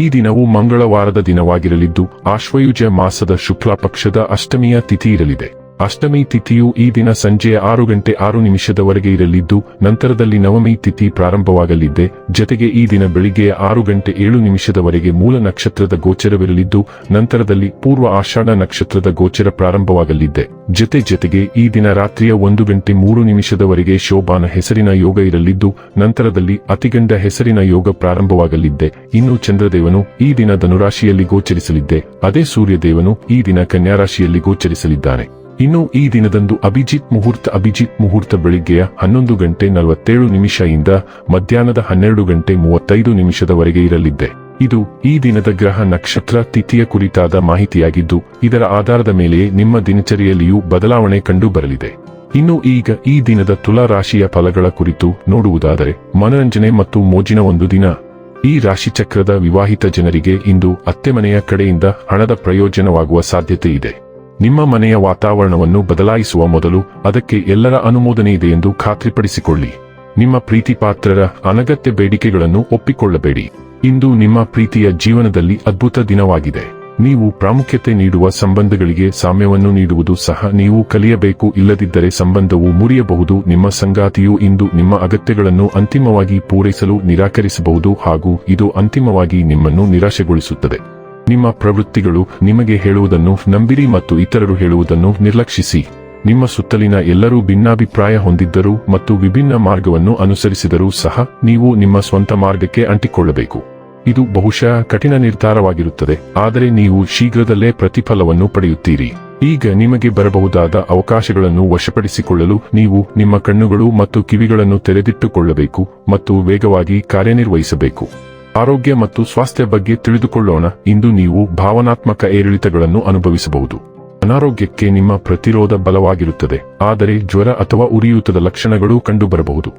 ಈ ದಿನವು ಮಂಗಳವಾರದ ದಿನವಾಗಿರಲಿದ್ದು ಆಶ್ವಯುಜ ಮಾಸದ ಶುಕ್ಲ ಪಕ್ಷದ ಅಷ್ಟಮಿಯ ತಿಥಿ ಇರಲಿದೆ. ಅಷ್ಟಮಿ ತಿಥಿಯು ಈ ದಿನ ಸಂಜೆಯ ಆರು ಗಂಟೆ ಆರು ನಿಮಿಷದವರೆಗೆ ಇರಲಿದ್ದು, ನಂತರದಲ್ಲಿ ನವಮಿ ತಿಥಿ ಪ್ರಾರಂಭವಾಗಲಿದ್ದೆ. ಜತೆಗೆ ಈ ದಿನ ಬೆಳಿಗ್ಗೆ ಆರು ಗಂಟೆ ಏಳು ನಿಮಿಷದವರೆಗೆ ಮೂಲ ನಕ್ಷತ್ರದ ಗೋಚರವಿರಲಿದ್ದು, ನಂತರದಲ್ಲಿ ಪೂರ್ವ ಆಷಾಢ ನಕ್ಷತ್ರದ ಗೋಚರ ಪ್ರಾರಂಭವಾಗಲಿದ್ದೆ. ಜತೆ ಜತೆಗೆ ಈ ದಿನ ರಾತ್ರಿಯ ಒಂದು ಗಂಟೆ ಮೂರು ನಿಮಿಷದವರೆಗೆ ಶೋಭಾನ ಹೆಸರಿನ ಯೋಗ ಇರಲಿದ್ದು, ನಂತರದಲ್ಲಿ ಅತಿಗಂಡ ಹೆಸರಿನ ಯೋಗ ಪ್ರಾರಂಭವಾಗಲಿದ್ದೆ. ಇನ್ನು ಚಂದ್ರದೇವನು ಈ ದಿನ ಧನುರಾಶಿಯಲ್ಲಿ ಗೋಚರಿಸಲಿದ್ದೆ. ಅದೇ ಸೂರ್ಯದೇವನು ಈ ದಿನ ಕನ್ಯಾರಾಶಿಯಲ್ಲಿ ಗೋಚರಿಸಲಿದ್ದಾನೆ. ಇನ್ನು ಈ ದಿನದಂದು ಅಭಿಜಿತ್ ಮುಹೂರ್ತ ಅಭಿಜಿತ್ ಮುಹೂರ್ತ ಬೆಳಿಗ್ಗೆಯ ಹನ್ನೊಂದು ಗಂಟೆ ನಲವತ್ತೇಳು ನಿಮಿಷದಿಂದ ಮಧ್ಯಾಹ್ನದ ಹನ್ನೆರಡು ಗಂಟೆ ಮೂವತ್ತೈದು ನಿಮಿಷದವರೆಗೆ ಇರಲಿದ್ದೆ. ಇದು ಈ ದಿನದ ಗ್ರಹ ನಕ್ಷತ್ರ ತಿಥಿಯ ಕುರಿತಾದ ಮಾಹಿತಿಯಾಗಿದ್ದು, ಇದರ ಆಧಾರದ ಮೇಲೆ ನಿಮ್ಮ ದಿನಚರಿಯಲ್ಲಿಯೂ ಬದಲಾವಣೆ ಕಂಡು ಬರಲಿದೆ. ಇನ್ನು ಈಗ ಈ ದಿನದ ತುಲಾ ರಾಶಿಯ ಫಲಗಳ ಕುರಿತು ನೋಡುವುದಾದರೆ, ಮನರಂಜನೆ ಮತ್ತು ಮೋಜಿನ ಒಂದು ದಿನ. ಈ ರಾಶಿಚಕ್ರದ ವಿವಾಹಿತ ಜನರಿಗೆ ಇಂದು ಅತ್ತೆ ಮನೆಯ ಕಡೆಯಿಂದ ಹಣದ ಪ್ರಯೋಜನವಾಗುವ ಸಾಧ್ಯತೆ ಇದೆ. ನಿಮ್ಮ ಮನೆಯ ವಾತಾವರಣವನ್ನು ಬದಲಾಯಿಸುವ ಮೊದಲು ಅದಕ್ಕೆ ಎಲ್ಲರ ಅನುಮೋದನೆ ಇದೆ ಎಂದು ಖಾತ್ರಿಪಡಿಸಿಕೊಳ್ಳಿ. ನಿಮ್ಮ ಪ್ರೀತಿ ಪಾತ್ರರ ಅನಗತ್ಯ ಬೇಡಿಕೆಗಳನ್ನು ಒಪ್ಪಿಕೊಳ್ಳಬೇಡಿ. ಇಂದು ನಿಮ್ಮ ಪ್ರೀತಿಯ ಜೀವನದಲ್ಲಿ ಅದ್ಭುತ ದಿನವಾಗಿದೆ. ನೀವು ಪ್ರಾಮುಖ್ಯತೆ ನೀಡುವ ಸಂಬಂಧಗಳಿಗೆ ಸಾಮ್ಯವನ್ನು ನೀಡುವುದು ಸಹ ನೀವು ಕಲಿಯಬೇಕು. ಇಲ್ಲದಿದ್ದರೆ ಸಂಬಂಧವು ಮುರಿಯಬಹುದು. ನಿಮ್ಮ ಸಂಗಾತಿಯು ಇಂದು ನಿಮ್ಮ ಅಗತ್ಯಗಳನ್ನು ಅಂತಿಮವಾಗಿ ಪೂರೈಸಲು ನಿರಾಕರಿಸಬಹುದು ಹಾಗೂ ಇದು ಅಂತಿಮವಾಗಿ ನಿಮ್ಮನ್ನು ನಿರಾಶೆಗೊಳಿಸುತ್ತದೆ. ನಿಮ್ಮ ಪ್ರವೃತ್ತಿಗಳು ನಿಮಗೆ ಹೇಳುವುದನ್ನು ನಂಬಿರಿ ಮತ್ತು ಇತರರು ಹೇಳುವುದನ್ನು ನಿರ್ಲಕ್ಷಿಸಿ. ನಿಮ್ಮ ಸುತ್ತಲಿನ ಎಲ್ಲರೂ ಭಿನ್ನಾಭಿಪ್ರಾಯ ಹೊಂದಿದ್ದರೂ ಮತ್ತು ವಿಭಿನ್ನ ಮಾರ್ಗವನ್ನು ಅನುಸರಿಸಿದರೂ ಸಹ ನೀವು ನಿಮ್ಮ ಸ್ವಂತ ಮಾರ್ಗಕ್ಕೆ ಅಂಟಿಕೊಳ್ಳಬೇಕು. ಇದು ಬಹುಶಃ ಕಠಿಣ ನಿರ್ಧಾರವಾಗಿರುತ್ತದೆ, ಆದರೆ ನೀವು ಶೀಘ್ರದಲ್ಲೇ ಪ್ರತಿಫಲವನ್ನು ಪಡೆಯುತ್ತೀರಿ. ಈಗ ನಿಮಗೆ ಬರಬಹುದಾದ ಅವಕಾಶಗಳನ್ನು ವಶಪಡಿಸಿಕೊಳ್ಳಲು ನೀವು ನಿಮ್ಮ ಕಣ್ಣುಗಳು ಮತ್ತು ಕಿವಿಗಳನ್ನು ತೆರೆದಿಟ್ಟುಕೊಳ್ಳಬೇಕು ಮತ್ತು ವೇಗವಾಗಿ ಕಾರ್ಯನಿರ್ವಹಿಸಬೇಕು. ಆರೋಗ್ಯ ಮತ್ತು ಸ್ವಾಸ್ಥ್ಯ ಬಗ್ಗೆ ತಿಳಿದುಕೊಳ್ಳೋಣ. ಇಂದು ನೀವು ಭಾವನಾತ್ಮಕ ಏರಿಳಿತಗಳನ್ನು ಅನುಭವಿಸಬಹುದು. ಅನಾರೋಗ್ಯಕ್ಕೆ ನಿಮ್ಮ ಪ್ರತಿರೋಧ ಬಲವಾಗಿರುತ್ತದೆ. ಆದರೆ ಜ್ವರ ಅಥವಾ ಉರಿಯೂತದ ಲಕ್ಷಣಗಳು ಕಂಡುಬರಬಹುದು.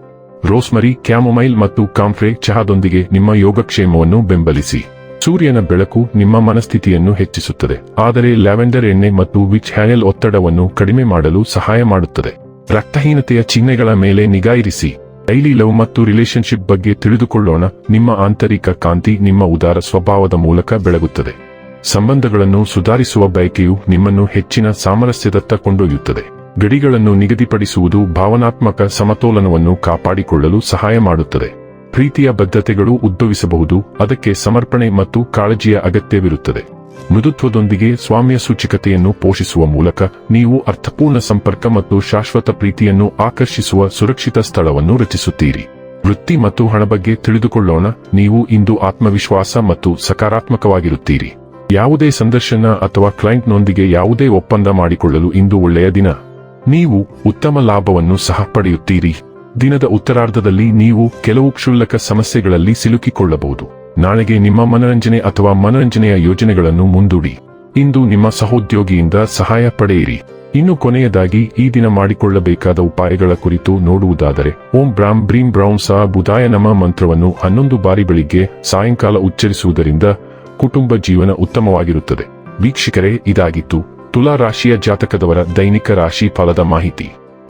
ರೋಸ್ಮರಿ, ಕ್ಯಾಮೊಮೈಲ್ ಮತ್ತು ಕಾಂಫ್ರೆ ಚಹಾದೊಂದಿಗೆ ನಿಮ್ಮ ಯೋಗಕ್ಷೇಮವನ್ನು ಬೆಂಬಲಿಸಿ. ಸೂರ್ಯನ ಬೆಳಕು ನಿಮ್ಮ ಮನಸ್ಥಿತಿಯನ್ನು ಹೆಚ್ಚಿಸುತ್ತದೆ. ಆದರೆ ಲ್ಯಾವೆಂಡರ್ ಎಣ್ಣೆ ಮತ್ತು ವಿಚ್ ಹ್ಯಾನೆಲ್ ಒತ್ತಡವನ್ನು ಕಡಿಮೆ ಮಾಡಲು ಸಹಾಯ ಮಾಡುತ್ತದೆ. ರಕ್ತಹೀನತೆಯ ಚಿಹ್ನೆಗಳ ಮೇಲೆ ನಿಗಾ ಇರಿಸಿ ಡೈಲಿ ಲವ್ ಮತ್ತು ರಿಲೇಶನ್ಶಿಪ್ ಬಗ್ಗೆ ತಿಳಿದುಕೊಳ್ಳೋಣ. ನಿಮ್ಮ ಆಂತರಿಕ ಕಾಂತಿ ನಿಮ್ಮ ಉದಾರ ಸ್ವಭಾವದ ಮೂಲಕ ಬೆಳಗುತ್ತದೆ. ಸಂಬಂಧಗಳನ್ನು ಸುಧಾರಿಸುವ ಬಯಕೆಯು ನಿಮ್ಮನ್ನು ಹೆಚ್ಚಿನ ಸಾಮರಸ್ಯದತ್ತ ಕೊಂಡೊಯ್ಯುತ್ತದೆ. ಗಡಿಗಳನ್ನು ನಿಗದಿಪಡಿಸುವುದು ಭಾವನಾತ್ಮಕ ಸಮತೋಲನವನ್ನು ಕಾಪಾಡಿಕೊಳ್ಳಲು ಸಹಾಯ ಮಾಡುತ್ತದೆ. ಪ್ರೀತಿಯ ಬದ್ಧತೆಗಳು ಉದ್ಭವಿಸಬಹುದು, ಅದಕ್ಕೆ ಸಮರ್ಪಣೆ ಮತ್ತು ಕಾಳಜಿಯ ಅಗತ್ಯವಿರುತ್ತದೆ. ಮೃದುತ್ವದೊಂದಿಗೆ ಸ್ವಾಮ್ಯ ಸೂಚಿಕತೆಯನ್ನು ಪೋಷಿಸುವ ಮೂಲಕ ನೀವು ಅರ್ಥಪೂರ್ಣ ಸಂಪರ್ಕ ಮತ್ತು ಶಾಶ್ವತ ಪ್ರೀತಿಯನ್ನು ಆಕರ್ಷಿಸುವ ಸುರಕ್ಷಿತ ಸ್ಥಳವನ್ನು ರಚಿಸುತ್ತೀರಿ. ವೃತ್ತಿ ಮತ್ತು ಹಣ ಬಗ್ಗೆ ತಿಳಿದುಕೊಳ್ಳೋಣ, ನೀವು ಇಂದು ಆತ್ಮವಿಶ್ವಾಸ ಮತ್ತು ಸಕಾರಾತ್ಮಕವಾಗಿರುತ್ತೀರಿ. ಯಾವುದೇ ಸಂದರ್ಶನ ಅಥವಾ ಕ್ಲೈಂಟ್ನೊಂದಿಗೆ ಯಾವುದೇ ಒಪ್ಪಂದ ಮಾಡಿಕೊಳ್ಳಲು ಇಂದು ಒಳ್ಳೆಯ ದಿನ. ನೀವು ಉತ್ತಮ ಲಾಭವನ್ನು ಸಹ ಪಡೆಯುತ್ತೀರಿ. ದಿನದ ಉತ್ತರಾರ್ಧದಲ್ಲಿ ನೀವು ಕೆಲವು ಕ್ಷುಲ್ಲಕ ಸಮಸ್ಯೆಗಳಲ್ಲಿ ಸಿಲುಕಿಕೊಳ್ಳಬಹುದು. ನಾಳೆಗೆ ನಿಮ್ಮ ಮನರಂಜನೆ ಅಥವಾ ಮನರಂಜನೆಯ ಯೋಜನೆಗಳನ್ನು ಮುಂದೂಡಿ. ಇಂದು ನಿಮ್ಮ ಸಹೋದ್ಯೋಗಿಯಿಂದ ಸಹಾಯ ಪಡೆಯಿರಿ. ಇನ್ನು ಕೊನೆಯದಾಗಿ ಈ ದಿನ ಮಾಡಿಕೊಳ್ಳಬೇಕಾದ ಉಪಾಯಗಳ ಕುರಿತು ನೋಡುವುದಾದರೆ, ಓಂ ಬ್ರಾಂ ಬ್ರೀಂ ಬ್ರೌನ್ ಸಹ ಬುಧಾಯ ನಮ ಮಂತ್ರವನ್ನು ಹನ್ನೊಂದು ಬಾರಿ ಬೆಳಿಗ್ಗೆ ಸಾಯಂಕಾಲ ಉಚ್ಚರಿಸುವುದರಿಂದ ಕುಟುಂಬ ಜೀವನ ಉತ್ತಮವಾಗಿರುತ್ತದೆ. ವೀಕ್ಷಕರೇ, ಇದಾಗಿತ್ತು ತುಲಾ ರಾಶಿಯ ಜಾತಕದವರ ದೈನಿಕ ರಾಶಿ ಫಲದ ಮಾಹಿತಿ.